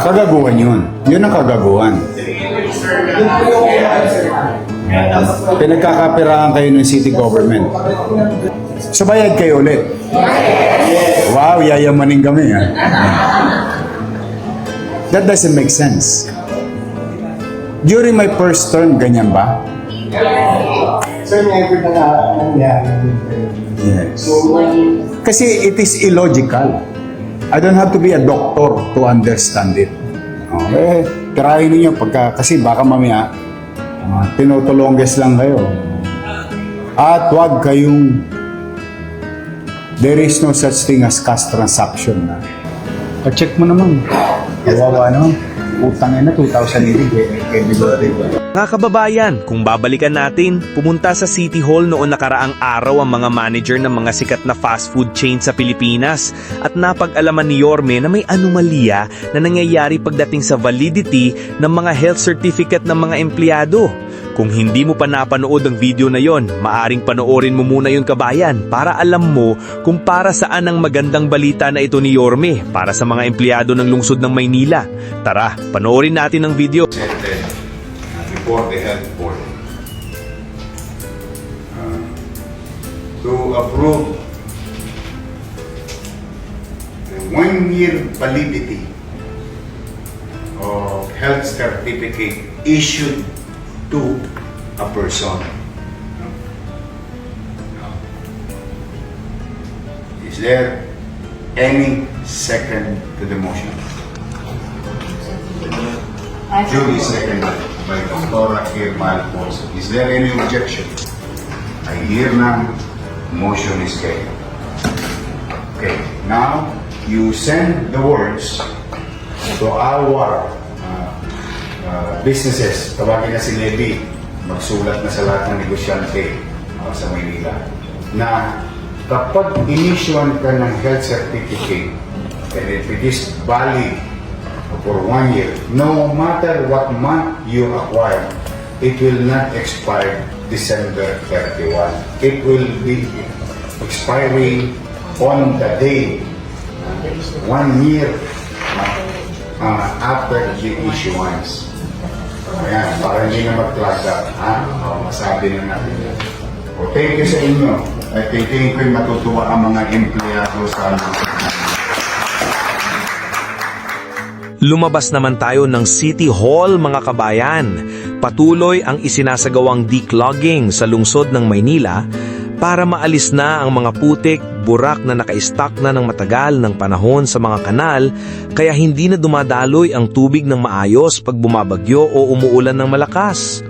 Kagaguhan yun. Yun ang kagaguhan. Pinagkakapirahan kayo ng city government. Sabayad kayo ulit. Wow, yayamanin kami ha. That doesn't make sense. During my first term, ganyan ba? Sir, may effort na nangyari. Yes. Kasi it is illogical. I don't have to be a doctor to understand it. Okay, tirahin ninyo pagka, kasi baka mamaya, uh, tinutulongges lang kayo. At wag kayong, there is no such thing as cash transaction na. Pa-check mo naman. Kawawa naman. Utang na 2,000 kay, kay Bigote. Mga kababayan, kung babalikan natin, pumunta sa City Hall noon nakaraang araw ang mga manager ng mga sikat na fast food chain sa Pilipinas at napag-alaman ni Yorme na may anomalya na nangyayari pagdating sa validity ng mga health certificate ng mga empleyado. Kung hindi mo pa napanood ang video na yon, maaring panoorin mo muna yung kabayan para alam mo kung para saan ang magandang balita na ito ni Yorme para sa mga empleyado ng lungsod ng Maynila. Tara, panoorin natin ang video. before the health board to approve the one-year validity of health certificate issued to a person. Is there any second to the motion? Duly seconded by Dr. Irma Alfonso. Is there any objection? I hear none. Motion is carried. Okay, now you send the words to our businesses. Tawagin na si Levy. Magsulat na sa lahat ng negosyante uh, sa Maynila na kapag inissuean ka ng health certificate and if it is valid for one year, no matter what month you acquire, it will not expire December 31. It will be expiring on the day, uh, one year uh, after the issuance. Ayan, para hindi na mag-flag up, ha? O, masabi na natin yan. O, thank you sa inyo. At tingin ko'y matutuwa ang mga empleyado sa Lumabas naman tayo ng City Hall mga kabayan. Patuloy ang isinasagawang declogging sa lungsod ng Maynila para maalis na ang mga putik, burak na naka-stock na ng matagal ng panahon sa mga kanal kaya hindi na dumadaloy ang tubig ng maayos pag bumabagyo o umuulan ng malakas.